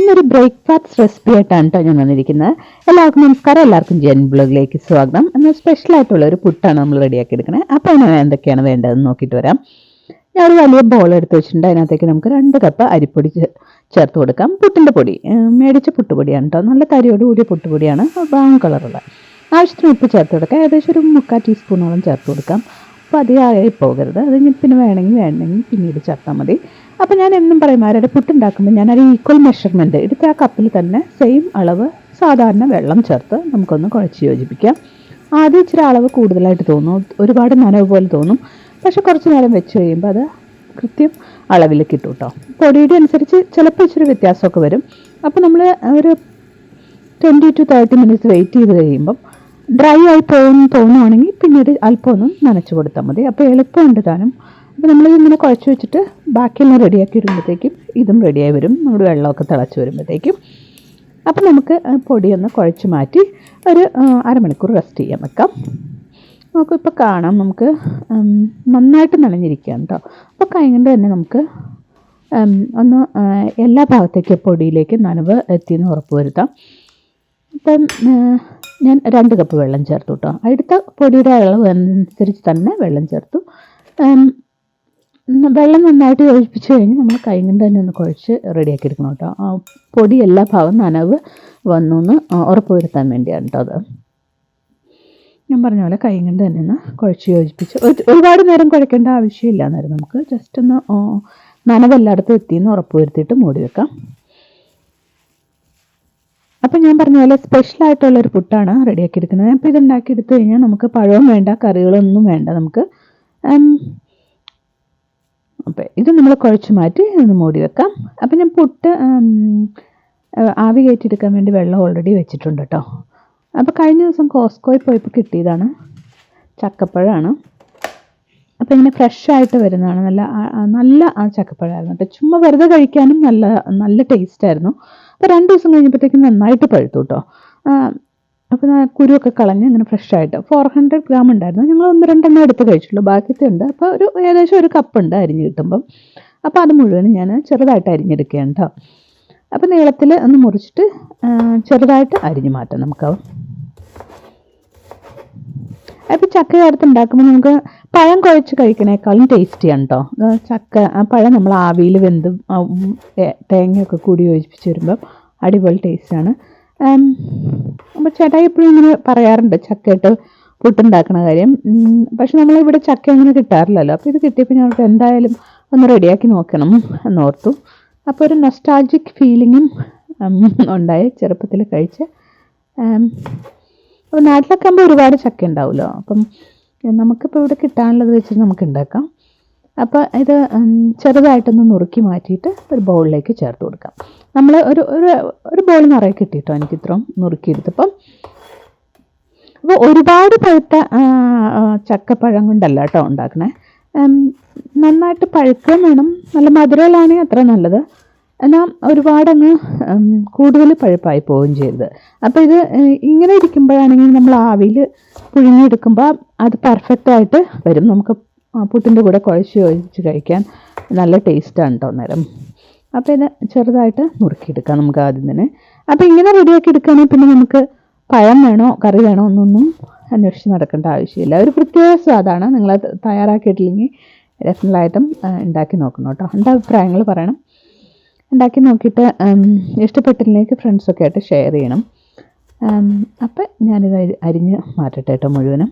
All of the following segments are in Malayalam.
ഇന്നൊരു ബ്രേക്ക്ഫാസ്റ്റ് റെസിപ്പി ആയിട്ടാണ് കേട്ടോ ഞാൻ വന്നിരിക്കുന്നത്. എല്ലാവർക്കും നമസ്കാരം. എല്ലാവർക്കും ജെൻ ബ്ലോഗിലേക്ക് സ്വാഗതം. എന്നാൽ സ്പെഷ്യൽ ആയിട്ടുള്ള ഒരു പുട്ടാണ് നമ്മൾ റെഡിയാക്കി എടുക്കുന്നത് അപ്പോൾ അതിന് എന്തൊക്കെയാണ് വേണ്ടതെന്ന് നോക്കിയിട്ട് വരാം. ഞാൻ ഒരു വലിയ ബോൾ എടുത്ത് വെച്ചിട്ടുണ്ട്. അതിനകത്തേക്ക് നമുക്ക് രണ്ട് കപ്പ് അരിപ്പൊടി ചേർത്ത് കൊടുക്കാം. പുട്ടിന്റെ പൊടി. മേടിച്ച പുട്ടുപൊടിയാണ് കേട്ടോ നല്ല തരിയോട് കൂടിയ പുട്ടുപൊടിയാണ് ബ്രൗൺ കളറുള്ള. ആവശ്യത്തിന് ഉപ്പ് ചേർത്ത് കൊടുക്കാം. ഏകദേശം ഒരു മുക്കാൽ ടീസ്പൂണോളം ചേർത്ത് കൊടുക്കാം. അപ്പോൾ അധികം ആയി പോകരുത് അത് പിന്നെ വേണമെങ്കിൽ വേണമെങ്കിൽ പിന്നീട് ചേർത്താൽ മതി. അപ്പോൾ ഞാൻ എന്നും പറയും ആരുടെ പുട്ടുണ്ടാക്കുമ്പോൾ ഞാൻ ഒരു ഈക്വൽ മെഷർമെന്റ് എടുത്ത് ആ കപ്പിൽ തന്നെ സെയിം അളവ് സാധാരണ വെള്ളം ചേർത്ത് നമുക്കൊന്ന് കുഴച്ച് യോജിപ്പിക്കാം. ആദ്യം ഇച്ചിരി അളവ് കൂടുതലായിട്ട് തോന്നും. ഒരുപാട് നനവ് പോലെ തോന്നും. പക്ഷെ കുറച്ച് നേരം വെച്ച് കഴിയുമ്പോൾ അത് കൃത്യം അളവിൽ കിട്ടും കേട്ടോ പൊടിയുടെ അനുസരിച്ച് ചിലപ്പോൾ ഇച്ചിരി വ്യത്യാസമൊക്കെ വരും. അപ്പോൾ നമ്മൾ ഒരു twenty to thirty minutes wait ചെയ്ത് കഴിയുമ്പം ഡ്രൈ ആയി പോകുമെന്ന് തോന്നുവാണെങ്കിൽ പിന്നീട് അല്പം ഒന്ന് നനച്ച് കൊടുത്താൽ മതി. അപ്പോൾ എളുപ്പമുണ്ട് താനും അപ്പോൾ നമ്മൾ ഇങ്ങനെ കുഴച്ച് വെച്ചിട്ട് ബാക്കിയെല്ലാം റെഡിയാക്കി വരുമ്പോഴത്തേക്കും ഇതും റെഡിയായി വരും. നമ്മുടെ വെള്ളമൊക്കെ തിളച്ച് വരുമ്പോഴത്തേക്കും. അപ്പോൾ നമുക്ക് പൊടിയൊന്ന് കുഴച്ച് മാറ്റി ഒരു അരമണിക്കൂർ റെസ്റ്റ് ചെയ്യാൻ വെക്കാം. നമുക്ക് ഇപ്പോൾ കാണാം. നമുക്ക് നന്നായിട്ട് നനഞ്ഞിരിക്കുകയാണ് കേട്ടോ. അപ്പോൾ കൈകൊണ്ട് തന്നെ നമുക്ക് ഒന്ന് എല്ലാ ഭാഗത്തേക്കും പൊടിയിലേക്ക് നനവ് എത്തിയെന്ന് ഉറപ്പ് വരുത്താം. ഇപ്പം ആ, ഞാൻ രണ്ട് കപ്പ് വെള്ളം ചേർത്തു കേട്ടോ അടുത്ത പൊടിയുടെ അളവ് അനുസരിച്ച് തന്നെ വെള്ളം ചേർത്തു. വെള്ളം നന്നായിട്ട് കുഴപ്പിച്ച് കഴിഞ്ഞ് നമ്മൾ കൈ കൊണ്ട് തന്നെ ഒന്ന് കുഴച്ച് റെഡിയാക്കി എടുക്കണം കേട്ടോ ആ പൊടി എല്ലാ ഭാഗവും നനവ് വന്നു എന്ന് ഉറപ്പ് വരുത്താൻ വേണ്ടിയാണ് കേട്ടോ അത്. ഞാൻ പറഞ്ഞ പോലെ കൈ കൊണ്ട് തന്നെ ഒന്ന് കുഴച്ച് യോജിപ്പിച്ച് ഒരുപാട് നേരം കുഴക്കേണ്ട ആവശ്യമില്ല എന്നായിരുന്നു നമുക്ക് ജസ്റ്റ് ഒന്ന് നനവെല്ലായിടത്തും എത്തിയെന്ന് ഉറപ്പ് വരുത്തിയിട്ട് മൂടി വെക്കാം. അപ്പം ഞാൻ പറഞ്ഞ പോലെ സ്പെഷ്യൽ ആയിട്ടുള്ള ഒരു പുട്ടാണ് റെഡിയാക്കി എടുക്കുന്നത് അപ്പോൾ ഇത് ഉണ്ടാക്കി എടുത്തു കഴിഞ്ഞാൽ നമുക്ക് പഴവും വേണ്ട കറികളൊന്നും വേണ്ട നമുക്ക്. അപ്പം ഇത് നമ്മൾ കുഴച്ച് മാറ്റി ഒന്ന് മൂടി വെക്കാം. അപ്പം ഞാൻ പുട്ട് ആവി കയറ്റിയെടുക്കാൻ വേണ്ടി വെള്ളം ഓൾറെഡി വെച്ചിട്ടുണ്ട് കേട്ടോ അപ്പോൾ കഴിഞ്ഞ ദിവസം കോസ്കോയിൽ പോയപ്പോൾ കിട്ടിയതാണ്. ചക്കപ്പഴമാണ് അപ്പോൾ ഇങ്ങനെ ഫ്രഷ് ആയിട്ട് വരുന്നതാണ്. നല്ല നല്ല ചക്കപ്പഴമായിരുന്നു കേട്ടോ ചുമ്മാ വെറുതെ കഴിക്കാനും നല്ല നല്ല ടേസ്റ്റ് ആയിരുന്നു. അപ്പോൾ രണ്ട് ദിവസം കഴിഞ്ഞപ്പോഴത്തേക്കും നന്നായിട്ട് പഴുത്തു കേട്ടോ അപ്പോൾ കുരുവൊക്കെ കളഞ്ഞ് ഇങ്ങനെ ഫ്രഷ് ആയിട്ട്. ഫോർ ഹൺഡ്രഡ് ഗ്രാം ഉണ്ടായിരുന്നു. ഞങ്ങൾ ഒന്ന് രണ്ടെണ്ണം എടുത്ത് കഴിച്ചുള്ളൂ ബാക്കിയത്തെ ഉണ്ട്. അപ്പോൾ ഒരു ഏകദേശം ഒരു കപ്പ് ഉണ്ട് അരിഞ്ഞ് കിട്ടുമ്പം. അപ്പോൾ അത് മുഴുവനും ഞാൻ ചെറുതായിട്ട് അരിഞ്ഞെടുക്കുകയാണ് കേട്ടോ അപ്പോൾ നീളത്തിൽ ഒന്ന് മുറിച്ചിട്ട് ചെറുതായിട്ട് അരിഞ്ഞ് മാറ്റാം നമുക്ക്. അപ്പോൾ ചക്ക ചേർത്ത് ഉണ്ടാക്കുമ്പോൾ നമുക്ക് പഴം കുഴച്ച് കഴിക്കണേക്കാളും ടേസ്റ്റിയാണ് കേട്ടോ ചക്ക പഴം നമ്മൾ ആവിയിൽ വെന്ത് തേങ്ങയൊക്കെ കൂടി യോജിപ്പിച്ച് വരുമ്പം അടിപൊളി ടേസ്റ്റാണ് അപ്പോൾ ചേട്ടായി എപ്പോഴും ഇങ്ങനെ പറയാറുണ്ട് ചക്കയിട്ട് പുട്ടുണ്ടാക്കണ കാര്യം. പക്ഷെ നമ്മളിവിടെ ചക്ക അങ്ങനെ കിട്ടാറില്ലല്ലോ. അപ്പോൾ ഇത് കിട്ടിയപ്പോൾ ഞങ്ങൾക്ക് എന്തായാലും ഒന്ന് റെഡിയാക്കി നോക്കണം എന്നോർത്തു. അപ്പോൾ ഒരു നൊസ്റ്റാൾജിക് ഫീലിങ്ങും ഉണ്ടായി ചെറുപ്പത്തിൽ കഴിച്ച്. അപ്പോൾ നാട്ടിലൊക്കെ ആകുമ്പോൾ ഒരുപാട് ചക്ക ഉണ്ടാവുമല്ലോ. അപ്പം നമുക്കിപ്പോൾ ഇവിടെ കിട്ടാനുള്ളത് വെച്ച് നമുക്ക് ഉണ്ടാക്കാം അപ്പോൾ ഇത് ചെറുതായിട്ടൊന്ന് നുറുക്കി മാറ്റിയിട്ട് ഒരു ബൗളിലേക്ക് ചേർത്ത് കൊടുക്കാം. നമ്മൾ ഒരു ഒരു ഒരു ബൗൾ നിറയെ കിട്ടിയിട്ടോ എനിക്ക് ഇത്രയും നുറുക്കിയെടുത്തപ്പം അപ്പോൾ ഒരുപാട് പഴുത്ത ചക്കപ്പഴം കൊണ്ടല്ല കേട്ടോ ഉണ്ടാക്കണേ. നന്നായിട്ട് പഴുക്കുകയും വേണം. നല്ല മധുരമുള്ളതാണെങ്കിൽ അത്ര നല്ലത്. എന്നാൽ ഒരുപാടങ്ങ് കൂടുതൽ പഴുപ്പായി പോവുകയും ചെയ്യരുത് അപ്പോൾ ഇത് ഇങ്ങനെ ഇരിക്കുമ്പോഴാണെങ്കിൽ നമ്മൾ ആവിയിൽ പുഴുങ്ങിയെടുക്കുമ്പോൾ അത് പെർഫെക്റ്റ് ആയിട്ട് വരും. നമുക്ക് പുട്ടിന്റെ കൂടെ കുഴച്ച് ഒഴിച്ച് കഴിക്കാൻ നല്ല ടേസ്റ്റാണ് കേട്ടോ അന്നേരം. അപ്പോൾ ഇത് ചെറുതായിട്ട് നുറുക്കിയെടുക്കാം നമുക്ക് ആദ്യം തന്നെ. അപ്പോൾ ഇങ്ങനെ റെഡിയാക്കി എടുക്കുകയാണെങ്കിൽ പിന്നെ നമുക്ക് പഴം വേണോ കറി വേണോ എന്നൊന്നും അന്വേഷിച്ച് നടക്കേണ്ട ആവശ്യമില്ല. ഒരു പ്രത്യേക സ്വാദാണ്. നിങ്ങൾ തയ്യാറാക്കിയിട്ടില്ലെങ്കിൽ ഡെഫിനറ്റായിട്ടും ഉണ്ടാക്കി നോക്കണം കേട്ടോ എന്റെ അഭിപ്രായങ്ങൾ പറയണം? ഉണ്ടാക്കി നോക്കിയിട്ട് ഇഷ്ടപ്പെട്ടില്ലെങ്കിൽ ഫ്രണ്ട്സൊക്കെ ആയിട്ട് ഷെയർ ചെയ്യണം. അപ്പം ഞാനിത് അരി- അരിഞ്ഞ് മാറ്റട്ടെ കേട്ടോ മുഴുവനും.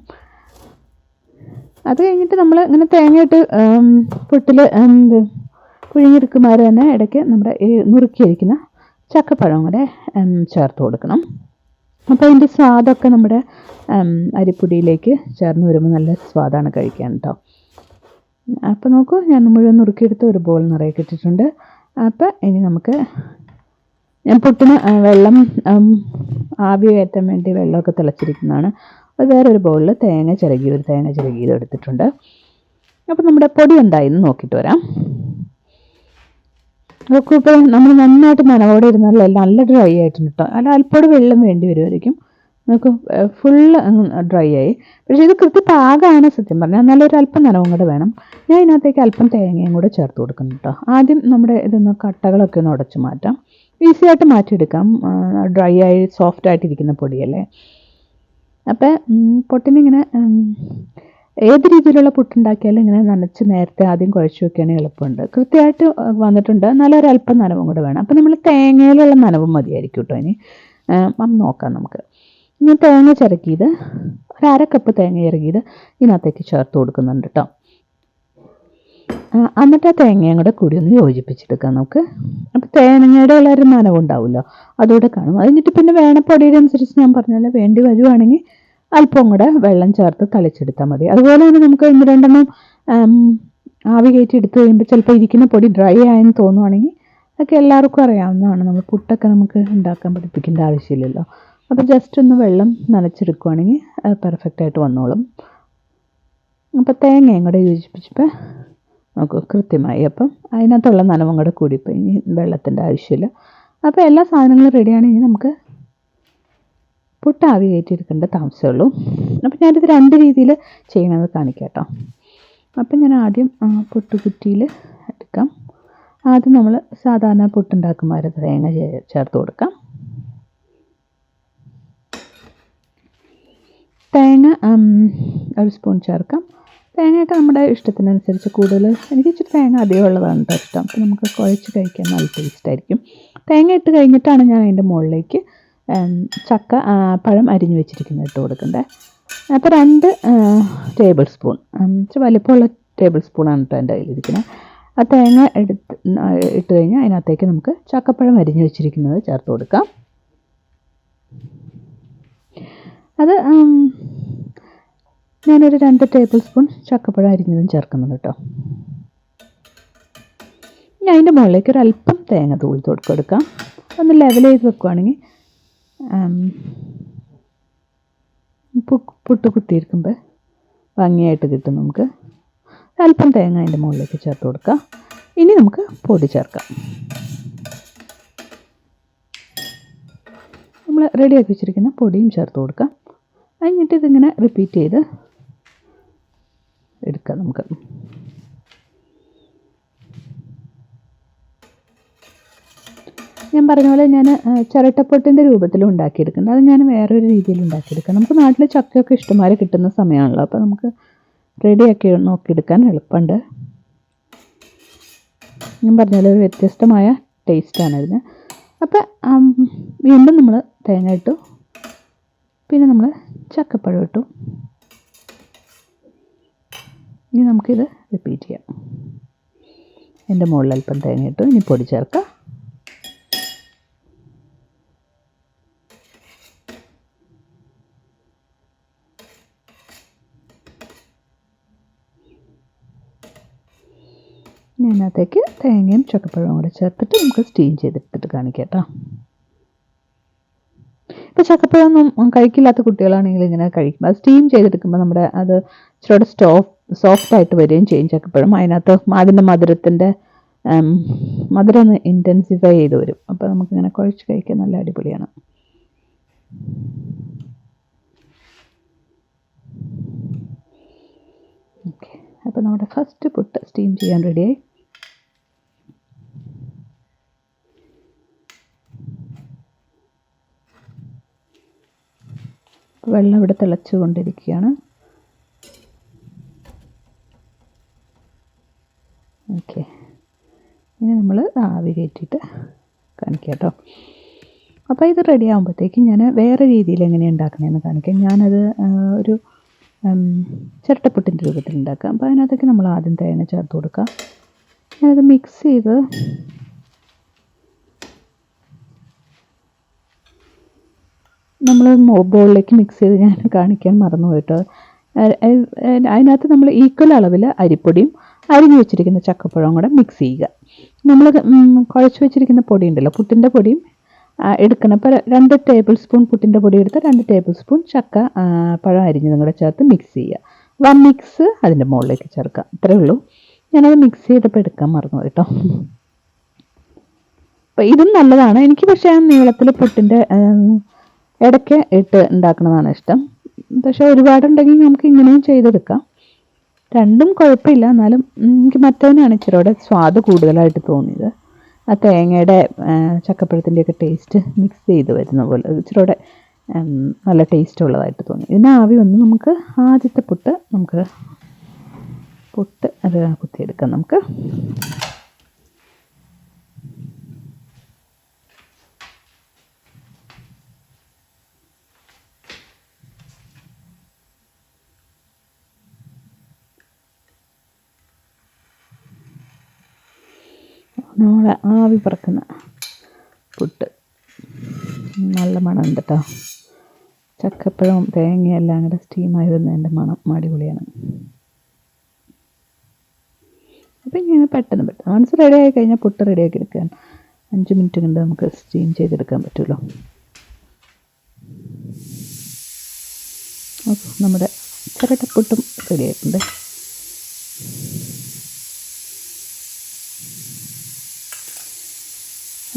അത് കഴിഞ്ഞിട്ട് നമ്മൾ ഇങ്ങനെ തേങ്ങയിട്ട് പൊട്ടിൽ എന്ത് പുഴുങ്ങിയെടുക്കുമാർ തന്നെ ഇടയ്ക്ക് നമ്മുടെ ഈ നുറുക്കിയിരിക്കുന്ന ചക്കപ്പഴം കൂടെ ചേർത്ത് കൊടുക്കണം. അപ്പോൾ അതിന്റെ സ്വാദൊക്കെ നമ്മുടെ അരിപ്പൊടിയിലേക്ക് ചേർന്ന് വരുമ്പോൾ നല്ല സ്വാദാണ് കഴിക്കാൻ കേട്ടോ അപ്പോൾ നോക്കൂ ഞാൻ മുഴുവൻ നുറുക്കിയെടുത്ത് ഒരു ബോൾ നിറയെ ഇട്ടിട്ടുണ്ട്. അപ്പോൾ ഇനി നമുക്ക് ഞാൻ പുട്ടിന് വെള്ളം ആവി കയറ്റാൻ വേണ്ടി വെള്ളമൊക്കെ തിളച്ചിരിക്കുന്നതാണ്. അത് വേറൊരു ബൗളിൽ തേങ്ങ ചിരകി ഒരു തേങ്ങ ചിരകിയത് എടുത്തിട്ടുണ്ട്. അപ്പോൾ നമ്മുടെ പൊടി എന്തായി എന്ന് നോക്കിയിട്ട് വരാം. നോക്കൂ ഇപ്പോൾ നമ്മൾ നന്നായിട്ട് നനവോടെ ഇരുന്നാലും നല്ല ഡ്രൈ ആയിട്ടുണ്ട് കേട്ടോ അല്ല അല്പോടെ വെള്ളം വേണ്ടി വരുമായിരിക്കും നമുക്ക് ഫുള്ള് ഡ്രൈ ആയി. പക്ഷേ ഇത് കൃത്യ പാകമാണ് സത്യം പറഞ്ഞാൽ. എന്നാലും ഒരു അല്പം നനവും കൂടെ വേണം. ഞാൻ ഇതിനകത്തേക്ക് അല്പം തേങ്ങയും കൂടെ ചേർത്ത് കൊടുക്കുന്നു കേട്ടോ ആദ്യം നമ്മുടെ ഇതൊന്ന് കട്ടകളൊക്കെ ഒന്ന് ഉടച്ച് മാറ്റാം. ഈസി ആയിട്ട് മാറ്റിയെടുക്കാം. ഡ്രൈ ആയി സോഫ്റ്റ് ആയിട്ടിരിക്കുന്ന പൊടിയല്ലേ. അപ്പം പൊട്ടിനിങ്ങനെ ഏത് രീതിയിലുള്ള പുട്ടുണ്ടാക്കിയാലും ഇങ്ങനെ നനച്ച് നേരത്തെ ആദ്യം കുഴച്ച് വെക്കുകയാണെങ്കിൽ എളുപ്പമുണ്ട്. കൃത്യമായിട്ട് വന്നിട്ടുണ്ട്. എന്നാലും ഒരല്പം നനവും കൂടെ വേണം. അപ്പം നമ്മൾ തേങ്ങയിലുള്ള നനവും മതിയായിരിക്കും കേട്ടോ ഇനി. നോക്കാം നമുക്ക്. ഇനി തേങ്ങ ചിരക്കിയത് ഒരു അര കപ്പ് തേങ്ങ ചിരകിയത് ഇതിനകത്തേക്ക് ചേർത്ത് കൊടുക്കുന്നുണ്ട് കേട്ടോ എന്നിട്ട് ആ തേങ്ങയും കൂടെ കൂടി ഒന്ന് യോജിപ്പിച്ചെടുക്കാം നമുക്ക്. അപ്പോൾ തേങ്ങയുടെ ഉള്ള ഒരു നനവുണ്ടാവുമല്ലോ അതുകൂടെ കാണും. അത് കഴിഞ്ഞിട്ട് പിന്നെ വേണ പൊടിയുടെ അനുസരിച്ച് ഞാൻ പറഞ്ഞാൽ വേണ്ടി വരുവാണെങ്കിൽ അല്പം കൂടെ വെള്ളം ചേർത്ത് തളിച്ചെടുത്താൽ മതി. അതുപോലെ തന്നെ നമുക്ക് ഒന്ന് രണ്ടെണ്ണം ആവി കയറ്റി എടുത്തു കഴിയുമ്പോൾ ചിലപ്പോൾ ഇരിക്കുന്ന പൊടി ഡ്രൈ ആയെന്ന് തോന്നുവാണെങ്കിൽ അതൊക്കെ എല്ലാവർക്കും അറിയാവുന്നതാണ്. നമ്മൾ പുട്ടൊക്കെ നമുക്ക് ഉണ്ടാക്കാൻ പഠിപ്പിക്കേണ്ട ആവശ്യമില്ലല്ലോ. അപ്പോൾ ജസ്റ്റ് ഒന്ന് വെള്ളം നനച്ചെടുക്കുവാണെങ്കിൽ അത് പെർഫെക്റ്റ് ആയിട്ട് വന്നോളും. അപ്പോൾ തേങ്ങയും കൂടെ യോജിപ്പിച്ചപ്പോൾ നമുക്ക് കൃത്യമായി. അപ്പം അതിനകത്തുള്ള നനവും കൂടെ കൂടിപ്പോയി. ഇനി വെള്ളത്തിന്റെ ആവശ്യമില്ല. അപ്പോൾ എല്ലാ സാധനങ്ങളും റെഡിയാണെങ്കിൽ നമുക്ക് പുട്ടാവി കയറ്റിയെടുക്കേണ്ട താമസമുള്ളൂ. അപ്പോൾ അപ്പം ഞാനിത് രണ്ട് രീതിയിൽ ചെയ്യണത് കാണിക്കാം കേട്ടോ അപ്പം ഞാൻ ആദ്യം പൊട്ടുകുറ്റിയിൽ പുട്ട് കുറ്റിയിൽ എടുക്കാം. ആദ്യം നമ്മൾ സാധാരണ പുട്ടുണ്ടാക്കുമ്പോൾ തേങ്ങ ചേർത്ത് കൊടുക്കാം. തേങ്ങ ഒരു സ്പൂൺ ചേർക്കാം. തേങ്ങയൊക്കെ നമ്മുടെ ഇഷ്ടത്തിനനുസരിച്ച് കൂടുതൽ എനിക്ക് ഇച്ചിരി തേങ്ങ അധികം ഉള്ളതാണ് കേട്ടോ ഇഷ്ടം. അപ്പോൾ നമുക്ക് കുഴച്ച് കഴിക്കാൻ നല്ല ടേസ്റ്റ് ആയിരിക്കും. തേങ്ങ ഇട്ട് കഴിഞ്ഞിട്ടാണ് ഞാൻ അതിന്റെ മുകളിലേക്ക് ചക്ക പഴം അരിഞ്ഞ് വെച്ചിരിക്കുന്നത് ഇട്ട് കൊടുക്കണ്ടേ അപ്പോൾ രണ്ട് ടേബിൾ സ്പൂൺ ഇച്ചിരി വലിപ്പമുള്ള ടേബിൾ സ്പൂണാണ് കേട്ടോ എന്റെ കയ്യിലിരിക്കുന്നത്. ആ തേങ്ങ എടുത്ത് ഇട്ട് കഴിഞ്ഞാൽ അതിനകത്തേക്ക് നമുക്ക് ചക്കപ്പഴം അരിഞ്ഞ് വെച്ചിരിക്കുന്നത് ചേർത്ത് കൊടുക്കാം. അത് ഞാനൊരു രണ്ട് ടേബിൾ സ്പൂൺ ചക്കപ്പഴം അരിഞ്ഞതും ചേർക്കുന്നുണ്ട് കേട്ടോ ഇനി അതിന്റെ മുകളിലേക്ക് ഒരു അല്പം തേങ്ങ തൂളി കൊടുക്കാം ഒന്ന് ലെവൽ ചെയ്ത് വെക്കുവാണെങ്കിൽ പുട്ട് കുത്തിയിരിക്കുമ്പോൾ ഭംഗിയായിട്ട് കിട്ടും നമുക്ക്. അല്പം തേങ്ങ അതിന്റെ മുകളിലേക്ക് ചേർത്ത് കൊടുക്കാം. ഇനി നമുക്ക് പൊടി ചേർക്കാം. നമ്മൾ റെഡിയാക്കി വെച്ചിരിക്കുന്ന പൊടിയും ചേർത്ത് കൊടുക്കാം. കഴിഞ്ഞിട്ട് ഇതിങ്ങനെ റിപ്പീറ്റ് ചെയ്ത് എടുക്കാം നമുക്ക്. ഞാൻ പറഞ്ഞ പോലെ ഞാൻ ചിരട്ടപ്പൊട്ടിന്റെ രൂപത്തിൽ ഉണ്ടാക്കിയെടുക്കുന്നത് അത് ഞാൻ വേറൊരു രീതിയിൽ ഉണ്ടാക്കിയെടുക്കാം. നമുക്ക് നാട്ടിൽ ചക്കയൊക്കെ ഇഷ്ടംമാരെ കിട്ടുന്ന സമയമാണല്ലോ. അപ്പോൾ നമുക്ക് റെഡിയാക്കി നോക്കിയെടുക്കാൻ എളുപ്പമുണ്ട്. ഞാൻ പറഞ്ഞ പോലെ ഒരു വ്യത്യസ്തമായ ടേസ്റ്റാണ് ഇതിന് അപ്പോൾ വീണ്ടും നമ്മൾ തേങ്ങ ഇട്ടു പിന്നെ നമ്മൾ ചക്കപ്പഴം ഇട്ടു. ഇനി നമുക്കിത് റിപ്പീറ്റ് ചെയ്യാം. എന്റെ മുകളിൽ അല്പം തേങ്ങ ഇട്ടു. ഇനി പൊടി ചേർക്കാം. ഇനി തേങ്ങയും ചക്കപ്പഴവും കൂടെ ചേർത്തിട്ട് നമുക്ക് സ്റ്റീം ചെയ്തെടുത്തിട്ട് കാണിക്കാം കേട്ടോ. ചക്കപ്പഴമൊന്നും കഴിക്കില്ലാത്ത കുട്ടികളാണെങ്കിൽ ഇങ്ങനെ കഴിക്കും. അത് സ്റ്റീം ചെയ്തെടുക്കുമ്പോൾ നമ്മുടെ അത് ഇച്ചിരി സ്റ്റോഫ് സോഫ്റ്റ് ആയിട്ട് വരികയും ചെയ്യും ചക്കപ്പഴം അതിനകത്ത് അതിന്റെ മധുരത്തിന്റെ മധുരം ഒന്ന് ഇന്റൻസിഫൈ ചെയ്ത് വരും. അപ്പോൾ നമുക്കിങ്ങനെ കുഴച്ച് കഴിക്കാൻ നല്ല അടിപൊളിയാണ്. ഓക്കെ അപ്പോൾ നമ്മുടെ ഫസ്റ്റ് പുട്ട് സ്റ്റീം ചെയ്യാൻ റെഡിയായി വെള്ളം ഇവിടെ തിളച്ചു കൊണ്ടിരിക്കുകയാണ് ഓക്കെ ഇനി നമ്മൾ ആവി കയറ്റിയിട്ട് കാണിക്കാം കേട്ടോ. അപ്പോൾ ഇത് റെഡി ആകുമ്പോഴത്തേക്കും ഞാൻ വേറെ രീതിയിൽ എങ്ങനെയാണ് ഉണ്ടാക്കണതെന്ന് കാണിക്കാം. ഞാനത് ഒരു ചിരട്ടപ്പുട്ടിന്റെ രൂപത്തിൽ ഉണ്ടാക്കാം അപ്പോൾ അതിനകത്തേക്ക് നമ്മൾ ആദ്യം തേങ്ങ ചേർത്ത് കൊടുക്കുക ഞാനത് മിക്സ് ചെയ്ത് നമ്മൾ ബോളിലേക്ക് മിക്സ് ചെയ്ത് ഞാൻ കാണിക്കാൻ മറന്നു കേട്ടോ അതിനകത്ത് നമ്മൾ ഈക്വൽ അളവിൽ അരിപ്പൊടിയും അരിഞ്ഞു വെച്ചിരിക്കുന്ന ചക്കപ്പഴവും കൂടെ മിക്സ് ചെയ്യുക. നമ്മൾ കുഴച്ച് വെച്ചിരിക്കുന്ന പൊടി ഉണ്ടല്ലോ പുട്ടിന്റെ പൊടിയും എടുക്കണം അപ്പോൾ രണ്ട് ടേബിൾ സ്പൂൺ പുട്ടിന്റെ പൊടി എടുത്ത് രണ്ട് ടേബിൾ സ്പൂൺ ചക്ക പഴം അരിഞ്ഞതും കൂടെ ചേർത്ത് മിക്സ് ചെയ്യുക. വൺ മിക്സ് അതിന്റെ മുകളിലേക്ക് ചേർക്കുക. ഇത്രയേ ഉള്ളൂ. ഞാനത് മിക്സ് ചെയ്തപ്പോൾ എടുക്കാൻ മറന്നു കേട്ടോ അപ്പോൾ ഇതും നല്ലതാണ്. എനിക്ക് പക്ഷേ ആ നീളത്തിൽ പുട്ടിന്റെ ഇടയ്ക്ക് ഇട്ട് ഉണ്ടാക്കുന്നതാണ് ഇഷ്ടം. പക്ഷെ ഒരുപാടുണ്ടെങ്കിൽ നമുക്ക് ഇങ്ങനെയും ചെയ്തെടുക്കാം. രണ്ടും കുഴപ്പമില്ല. എന്നാലും എനിക്ക് മറ്റവനാണ് ഇച്ചിരിയോടെ സ്വാദ് കൂടുതലായിട്ട് തോന്നിയത്. ആ തേങ്ങയുടെ ചക്കപ്പഴത്തിന്റെയൊക്കെ ടേസ്റ്റ് മിക്സ് ചെയ്ത് വരുന്ന പോലെ ഇച്ചിരിയോടെ നല്ല ടേസ്റ്റ് ഉള്ളതായിട്ട് തോന്നി. ഇതിന്റെ ആവി വന്ന് നമുക്ക് ആദ്യത്തെ പുട്ട് നമുക്ക് പുട്ട് അത് കുത്തിയെടുക്കാം നമുക്ക്. നമ്മളെ ആവി പറക്കുന്ന പുട്ട്. നല്ല മണമുണ്ട് കേട്ടോ ചക്കപ്പഴവും തേങ്ങയും എല്ലാം കൂടെ സ്റ്റീമായി വരുന്നതിന്റെ മണം അടിപൊളിയാണ്. അപ്പം ഇങ്ങനെ പെട്ടെന്ന് പെട്ടെന്ന്. മനസ്സ് റെഡി ആയി കഴിഞ്ഞാൽ പുട്ട് റെഡിയാക്കി എടുക്കാൻ അഞ്ച് മിനിറ്റ് കൊണ്ട് നമുക്ക് സ്റ്റീം ചെയ്തെടുക്കാൻ പറ്റുമല്ലോ അപ്പോൾ നമ്മുടെ ചിരട്ടപ്പുട്ടും റെഡി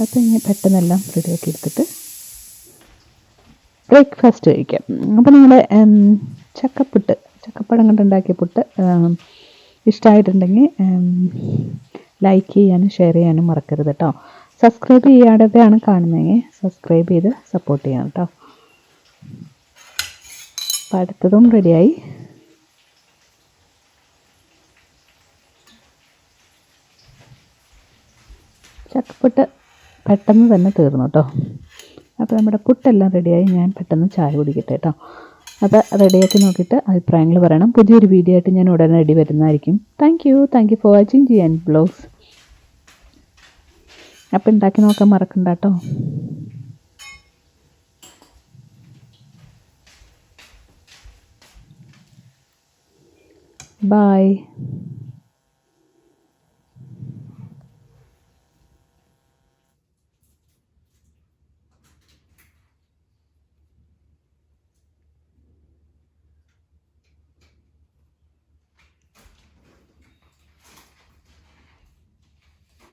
അപ്പോൾ ഇനി പെട്ടെന്നെല്ലാം റെഡിയാക്കി എടുത്തിട്ട് ബ്രേക്ക്ഫാസ്റ്റ് കഴിക്കാം. അപ്പോൾ നിങ്ങൾ ചക്കപ്പുട്ട് ചക്കപ്പഴം കൊണ്ടുണ്ടാക്കിയ പുട്ട് ഉം, ഇഷ്ടമായിട്ടുണ്ടെങ്കിൽ ലൈക്ക് ചെയ്യാനും ഷെയർ ചെയ്യാനും മറക്കരുത് കേട്ടോ. സബ്സ്ക്രൈബ് ചെയ്യാതെയാണ് കാണുന്നതെങ്കിൽ സബ്സ്ക്രൈബ് ചെയ്ത് സപ്പോർട്ട് ചെയ്യണം കേട്ടോ. അപ്പം അടുത്തതും റെഡിയായി ചക്കപ്പുട്ട് പെട്ടെന്ന് തന്നെ തീർന്നു കേട്ടോ അപ്പോൾ നമ്മുടെ പുട്ടെല്ലാം റെഡിയായി. ഞാൻ പെട്ടെന്ന് ചായ കുടിക്കട്ടെ കേട്ടോ അപ്പോൾ റെഡിയാക്കി നോക്കിയിട്ട് അഭിപ്രായങ്ങൾ പറയണം. പുതിയൊരു വീഡിയോ ആയിട്ട് ഞാൻ ഉടനെ റെഡി വരുന്നതായിരിക്കും. Thank you thank you for watching G and blogs അപ്പോൾ ഉണ്ടാക്കി നോക്കാൻ മറക്കണ്ട കേട്ടോ ബായ്